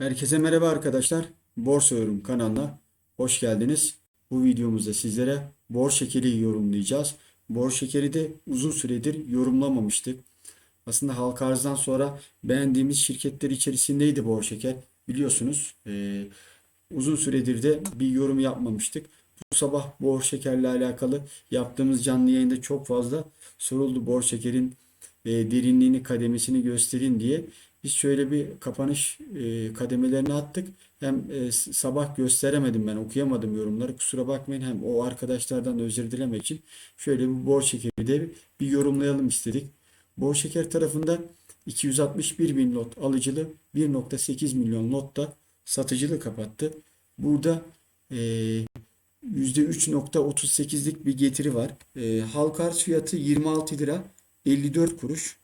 Herkese merhaba arkadaşlar. Borsa Yorum kanalına hoş geldiniz. Bu videomuzda sizlere bor şekeri yorumlayacağız. Bor şekeri de uzun süredir yorumlamamıştık. Aslında halka arzdan sonra beğendiğimiz şirketler içerisindeydi bor şeker. Biliyorsunuz eee, uzun süredir de bir yorum yapmamıştık. Bu sabah bor şekerle alakalı yaptığımız canlı yayında çok fazla soruldu bor şekerin e, derinliğini, kademesini gösterin diye. Biz şöyle bir kapanış e, kademelerini attık. Hem e, sabah gösteremedim ben, okuyamadım yorumları. Kusura bakmayın. Hem o arkadaşlardan da özür dilemek için şöyle bir bor şekeri de bir yorumlayalım istedik. Bor şeker tarafında 261 bin lot alıcılı, 1.8 milyon lot da satıcılı kapattı. Burada e, %3.38'lik bir getiri var. E, halka arz fiyatı 26 lira 54 kuruş.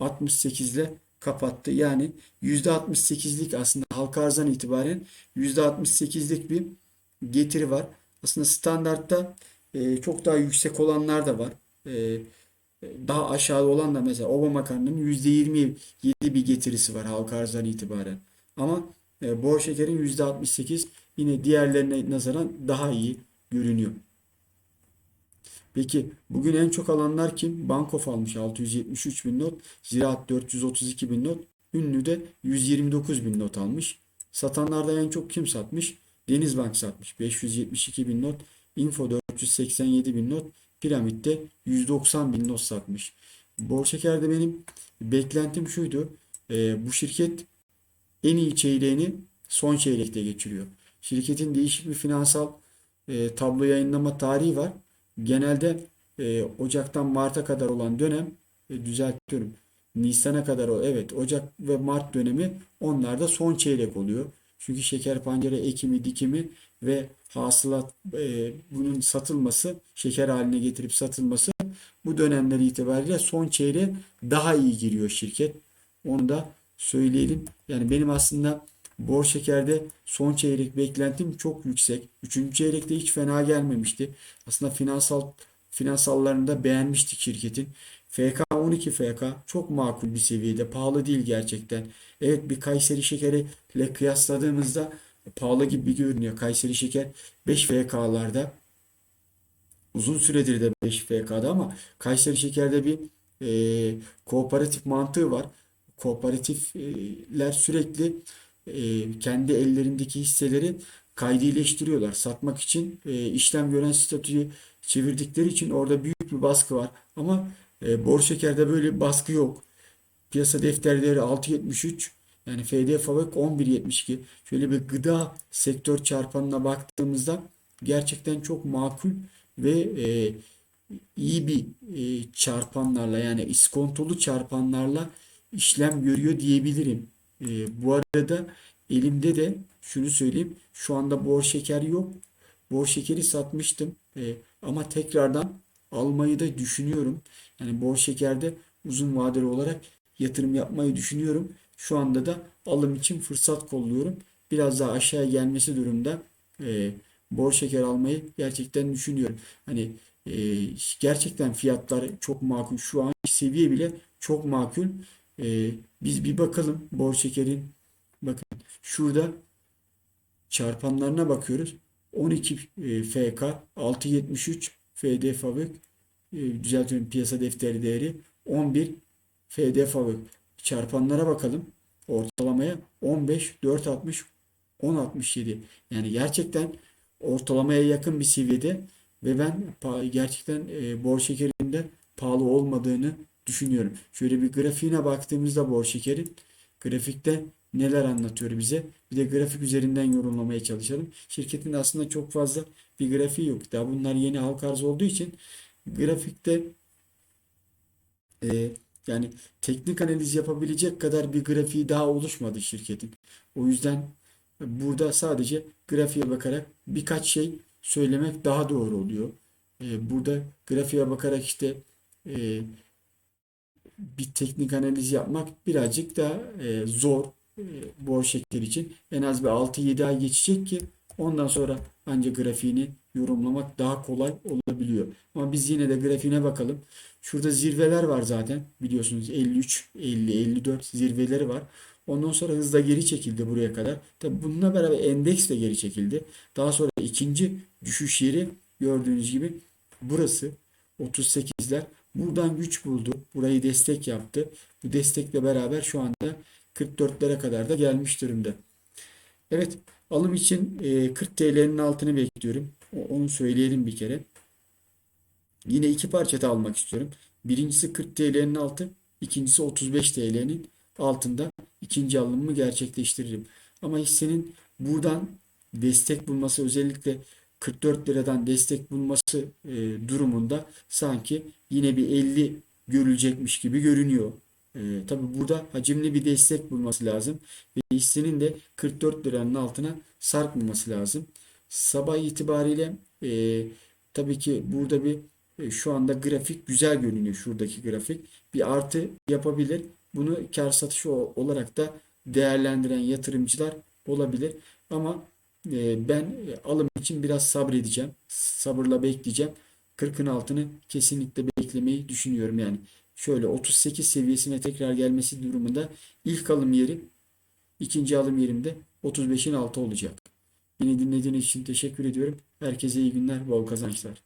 44.68 ile kapattı. Yani %68'lik aslında halka arzdan itibaren %68'lik bir getiri var. Aslında standartta e, çok daha yüksek olanlar da var. E, daha aşağıda olan da mesela Ova makarnanın %27 bir getirisi var halka arzdan itibaren. Ama e, bor şekerin %68 yine diğerlerine nazaran daha iyi görünüyor. Peki bugün en çok alanlar kim? Bankof almış 673 bin not. Ziraat 432 bin not. Ünlü de 129 bin not almış. Satanlarda en çok kim satmış? Denizbank satmış 572 bin not. Info 487 bin not. Piramit'te 190 bin not satmış. Bol şekerde benim beklentim şuydu. Ee, bu şirket en iyi çeyreğini son çeyrekte geçiriyor. Şirketin değişik bir finansal e, tablo yayınlama tarihi var. Genelde e, Ocak'tan Mart'a kadar olan dönem e, düzeltiyorum. Nisan'a kadar o evet Ocak ve Mart dönemi onlarda son çeyrek oluyor. Çünkü şeker pancarı ekimi, dikimi ve hasılat e, bunun satılması, şeker haline getirip satılması bu dönemler itibariyle son çeyreğe daha iyi giriyor şirket. Onu da söyleyelim. Yani benim aslında bor şekerde son çeyrek beklentim çok yüksek. Üçüncü çeyrekte hiç fena gelmemişti. Aslında finansal finansallarını da beğenmiştik şirketin. FK 12 FK çok makul bir seviyede. Pahalı değil gerçekten. Evet bir Kayseri şekeri ile kıyasladığımızda pahalı gibi görünüyor. Kayseri şeker 5 FK'larda. Uzun süredir de 5 FK'da ama Kayseri Şeker'de bir e, kooperatif mantığı var. Kooperatifler sürekli e, kendi ellerindeki hisseleri kaydileştiriyorlar. Satmak için e, işlem gören statüyü çevirdikleri için orada büyük bir baskı var. Ama e, Bor Şeker'de böyle bir baskı yok. Piyasa defterleri 6.73 yani FD Favök 11.72. Şöyle bir gıda sektör çarpanına baktığımızda gerçekten çok makul ve e, iyi bir e, çarpanlarla yani iskontolu çarpanlarla işlem görüyor diyebilirim. E, bu arada elimde de şunu söyleyeyim. Şu anda bor şeker yok. Bor şekeri satmıştım. E, ama tekrardan almayı da düşünüyorum. Yani bor şekerde uzun vadeli olarak yatırım yapmayı düşünüyorum. Şu anda da alım için fırsat kolluyorum. Biraz daha aşağı gelmesi durumda e, bor şeker almayı gerçekten düşünüyorum. Hani e, gerçekten fiyatlar çok makul. Şu an seviye bile çok makul. E, biz bir bakalım bor şekerin. Bakın şurada çarpanlarına bakıyoruz. 12 e, FK 673 FD Fabrik e, düzeltiyorum piyasa defteri değeri 11 FD Fabrik çarpanlara bakalım. Ortalamaya 15 460 10.67 yani gerçekten ortalamaya yakın bir seviyede ve ben gerçekten e, bor şekerinde pahalı olmadığını düşünüyorum. Şöyle bir grafiğine baktığımızda bor şekerin grafikte neler anlatıyor bize? Bir de grafik üzerinden yorumlamaya çalışalım. Şirketin aslında çok fazla bir grafiği yok. Daha bunlar yeni halka arz olduğu için grafikte e, yani teknik analiz yapabilecek kadar bir grafiği daha oluşmadı şirketin. O yüzden burada sadece grafiğe bakarak birkaç şey söylemek daha doğru oluyor. E, burada grafiğe bakarak işte e, bir teknik analiz yapmak birazcık da e, zor e, bor için. En az bir 6-7 ay geçecek ki ondan sonra ancak grafiğini yorumlamak daha kolay olabiliyor. Ama biz yine de grafiğine bakalım. Şurada zirveler var zaten biliyorsunuz 53, 50, 54 zirveleri var. Ondan sonra hızla geri çekildi buraya kadar. Tabi bununla beraber endeks de geri çekildi. Daha sonra ikinci düşüş yeri gördüğünüz gibi burası 38'ler. Buradan güç buldu. Burayı destek yaptı. Bu destekle beraber şu anda 44'lere kadar da gelmiş durumda. Evet alım için e, 40 TL'nin altını bekliyorum. Onu söyleyelim bir kere. Yine iki parça da almak istiyorum. Birincisi 40 TL'nin altı, ikincisi 35 TL'nin altında ikinci alımımı gerçekleştiririm. Ama hissenin buradan destek bulması özellikle 44 liradan destek bulması e, durumunda sanki yine bir 50 görülecekmiş gibi görünüyor. E, tabii burada hacimli bir destek bulması lazım ve hissenin de 44 liranın altına sarkmaması lazım. Sabah itibariyle e, tabii ki burada bir e, şu anda grafik güzel görünüyor şuradaki grafik. Bir artı yapabilir. Bunu kar satışı olarak da değerlendiren yatırımcılar olabilir. Ama e, ben e, alım için biraz sabredeceğim. Sabırla bekleyeceğim. 40'ın altını kesinlikle beklemeyi düşünüyorum yani. Şöyle 38 seviyesine tekrar gelmesi durumunda ilk alım yeri ikinci alım yerimde 35'in altı olacak. Beni dinlediğiniz için teşekkür ediyorum. Herkese iyi günler, bol kazançlar.